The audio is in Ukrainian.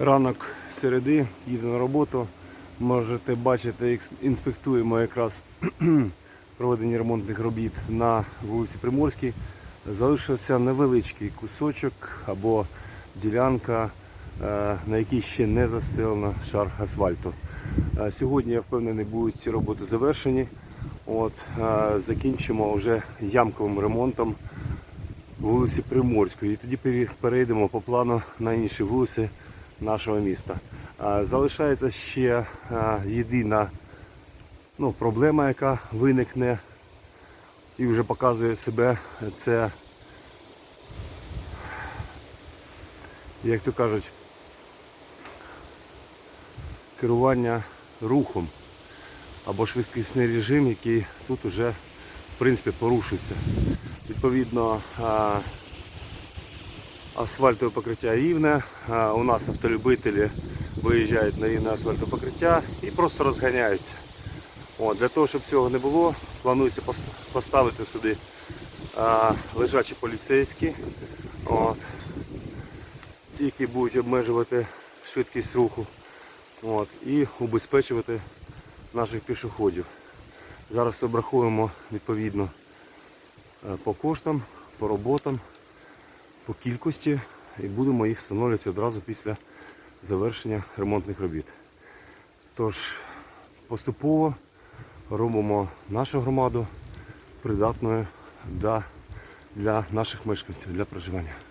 Ранок середи, їду на роботу. Можете бачити, інспектуємо якраз проведення ремонтних робіт на вулиці Приморській. Залишився невеличкий кусочок або ділянка, е, на якій ще не застелено шар асфальту. Е, Сьогодні я впевнений, будуть ці роботи завершені. От, е, закінчимо вже ямковим ремонтом вулиці Приморської. І тоді перейдемо по плану на інші вулиці нашого міста. Залишається ще єдина ну, проблема, яка виникне і вже показує себе. Це, як то кажуть, керування рухом або швидкісний режим, який тут уже в принципі порушується. Відповідно, асфальтове покриття рівне. У нас автолюбителі виїжджають на рівне асфальтове покриття і просто розганяються. От, для того, щоб цього не було, планується пос- поставити сюди а, лежачі поліцейські. От, ті, які будуть обмежувати швидкість руху от, і убезпечувати наших пішоходів. Зараз обрахуємо відповідно е, по коштам, по роботам, по кількості і будемо їх встановлювати одразу після завершення ремонтних робіт. Тож поступово робимо нашу громаду придатною для, наших мешканців, для проживання.